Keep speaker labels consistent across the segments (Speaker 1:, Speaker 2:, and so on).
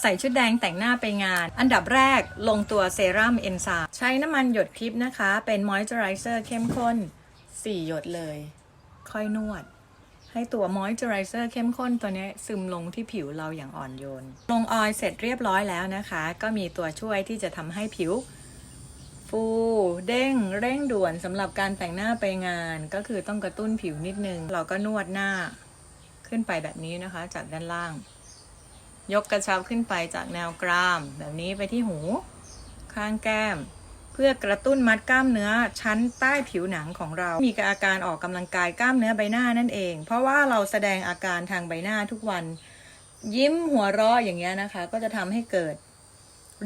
Speaker 1: ใส่ชุดแดงแต่งหน้าไปงาน อันดับแรกลงตัวเซรั่มเอนซาใช้น้ำมันหยดคลิปนะคะ เป็นมอยส์เจอไรเซอร์เข้มข้น 4 หยดเลย ค่อยนวด ให้ตัวมอยส์เจอไรเซอร์เข้มข้นตัวนี้ซึมลงที่ผิวเราอย่างอ่อนโยน ลงออยล์เสร็จเรียบร้อยแล้วนะคะ ก็มีตัวช่วยที่จะทำให้ผิว ฟูเด้งเร่งด่วนสำหรับการแต่งหน้าไปงาน ก็คือต้องกระตุ้นผิวนิดนึง เราก็นวดหน้าขึ้นไปแบบนี้นะคะจากด้านล่าง ยกกระชับขึ้นไปจากแนวกราม แบบนี้ไปที่หู ข้างแก้ม เพื่อกระตุ้นมัดกล้ามเนื้อชั้นใต้ผิวหนังของเรา มีอาการออกกำลังกายกล้ามเนื้อใบหน้านั่นเอง เพราะว่าเราแสดงอาการทางใบหน้าทุกวัน ยิ้มหัวเราะอย่างเงี้ยนะคะ ก็จะทำให้เกิด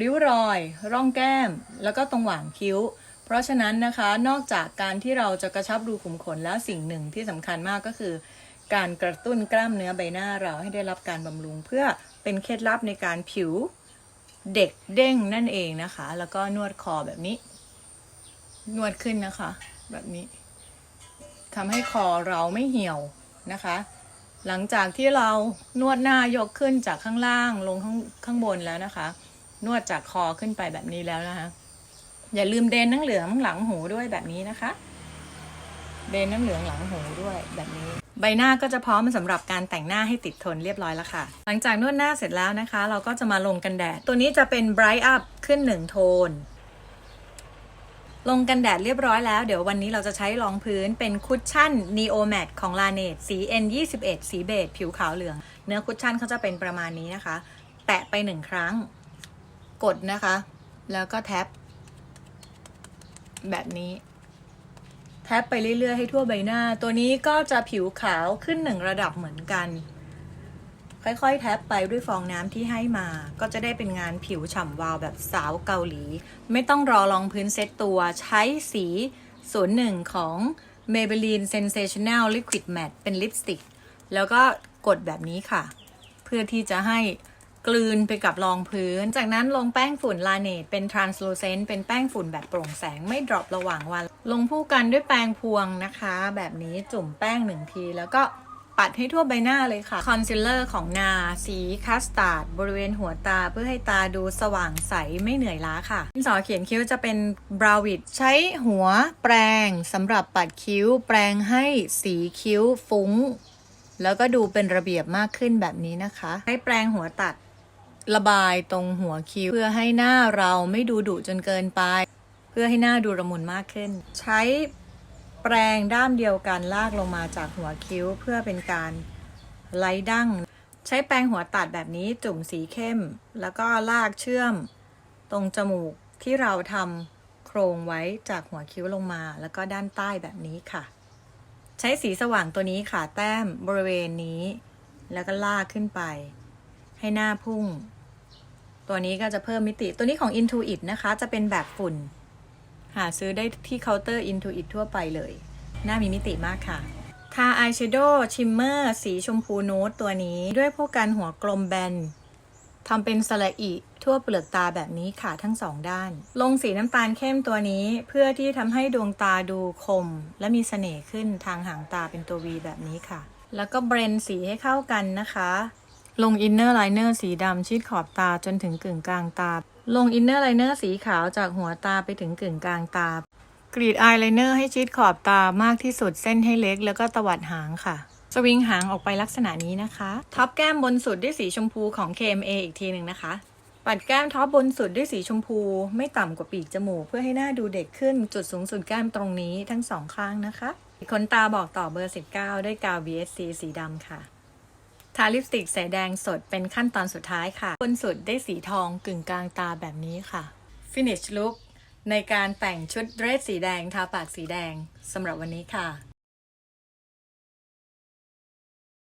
Speaker 1: ริ้วรอย ร่องแก้ม แล้วก็ตรงหว่างคิ้ว เพราะฉะนั้นนะคะ นอกจากการที่เราจะกระชับรูขุมขนแล้วสิ่งหนึ่งที่สำคัญมากก็คือ การกระตุ้นกล้ามเนื้อใบหน้าเราให้ได้รับการบำรุง เพื่อเป็นเคล็ดลับในการผิวเด็กเด้งนั่นเองนะคะ แล้วก็นวดคอแบบนี้ นวดขึ้นนะคะ แบบนี้ทำให้คอเราไม่เหี่ยวนะคะ หลังจากที่เรานวดหน้ายกขึ้นจากข้างล่างลงข้างข้างบนแล้วนะคะ นวดจากคอขึ้นไปแบบนี้แล้วนะคะ อย่าลืมเดนน้ำเหลืองหลังหูด้วยแบบนี้นะคะ เดนน้ำเหลืองหลังหูด้วยแบบนี้ ใบหน้าก็จะพร้อมสำหรับการแต่งหน้าให้ติดทนเรียบร้อยแล้วค่ะ หลังจากนวดหน้าเสร็จแล้วนะคะ เราก็จะมาลงกันแดด ตัวนี้จะเป็น bright up ขึ้นหนึ่งโทน ลงกันแดดเรียบร้อยแล้ว เดี๋ยววันนี้เราจะใช้รองพื้นเป็นคุชชั่น Neo Matte ของ l a n e t สี N21 สีเบจผิวขาวเหลือง เนื้อคุชชั่นเขาจะเป็นประมาณนี้นะคะ แตะไปหนึ่งครั้ง กดนะคะ แล้วก็แท็บแบบนี้ แท็บไปเรื่อยๆให้ทั่วใบหน้า ตัวนี้ก็จะผิวขาวขึ้นหนึ่งระดับเหมือนกัน ค่อยๆ แท็บไปด้วยฟองน้ำที่ให้มา ก็จะได้เป็นงานผิวฉ่ำวาวแบบสาวเกาหลี ไม่ต้องรอรองพื้นเซ็ตตัวใช้สีศูนย์หนึ่งของ Maybelline Sensational Liquid Matte เป็นลิปสติก แล้วก็กดแบบนี้ค่ะ เพื่อที่จะให้ กลืนไปกับรองพื้น จากนั้นลงแป้งฝุ่นลาเนตเป็น translucent เป็นแป้งฝุ่นแบบโปร่งแสงไม่ดรอประหว่างวัน ลงผู้กันด้วยแปรงพวงนะคะ แบบนี้จุ่มแป้งหนึ่งทีแล้วก็ปัดให้ทั่วใบหน้าเลยค่ะ คอนซีลเลอร์ของนา สีคัสตาร์ด บริเวณหัวตาเพื่อให้ตาดูสว่างใสไม่เหนื่อยล้าค่ะดินสอเขียนคิ้วจะเป็นบราววิดใช้หัวแปรงสำหรับปัดคิ้ว แปรงให้สีคิ้วฟุ้ง แล้วก็ดูเป็นระเบียบมากขึ้นแบบนี้นะคะ ให้แปรงหัวตัด ระบายตรงหัวคิ้ว เพื่อให้หน้าเราไม่ดูดุจนเกินไป เพื่อให้หน้าดูระมุนมากขึ้น ใช้แปรงด้ามเดียวกันลากลงมาจากหัวคิ้ว เพื่อเป็นการไล่ดั้ง ใช้แปรงหัวตัดแบบนี้จุ่มสีเข้ม แล้วก็ลากเชื่อม ตรงจมูกที่เราทำโครงไว้จากหัวคิ้วลงมา แล้วก็ด้านใต้แบบนี้ค่ะ ใช้สีสว่างตัวนี้ค่ะแต้มบริเวณนี้ แล้วก็ลากขึ้นไป ให้หน้าพุ่ง ตัวนี้ก็จะเพิ่มมิติตัวนี้ของ Intuit นะคะ จะเป็นแบบฝุ่น หาซื้อได้ที่เคาน์เตอร์ Intuit ทั่วไปเลย หน้ามีมิติมากค่ะ ทาอายแชโดว์ชิมเมอร์สีชมพูนูดตัวนี้ด้วยพวกกันหัวกลมแบนทำเป็นสละอิทั่วเปลือกตาแบบนี้ค่ะทั้งสองด้าน ลงสีน้ำตาลเข้มตัวนี้เพื่อที่ทำให้ดวงตาดูคม และมีเสน่ห์ขึ้นทางหางตาเป็นตัววีแบบนี้ค่ะ แล้วก็เบรนสีให้เข้ากันนะคะ ลงอินเนอร์ไลเนอร์สีดำชิดขอบตาจนถึงกึ่งกลางตา ลงอินเนอร์ไลเนอร์สีขาวจากหัวตาไปถึงกึ่งกลางตา กรีดอายไลเนอร์ให้ชิดขอบตามากที่สุดเส้นให้เล็กแล้วก็ตวัดหางค่ะ สวิงหางออกไปลักษณะนี้นะคะ ท็อปแก้มบนสุดด้วยสีชมพูของ KMA อีกทีหนึ่งนะคะ ปัดแก้มท็อปบนสุดด้วยสีชมพู ไม่ต่ำกว่าปีกจมูกเพื่อให้หน้าดูเด็กขึ้น จุดสูงสุดแก้มตรงนี้ทั้งสองข้างนะคะขนตาบอกต่อเบอร์ 19 ด้วยกาว BSC สีดำค่ะ ทาลิปสติกสีแดงสดเป็นขั้นตอนสุดท้ายค่ะบนสุดได้สีทองกึ่งกลางตาแบบนี้ค่ะ Finish look ในการแต่งชุดเดรสสีแดงทาปากสีแดงสำหรับวันนี้ค่ะ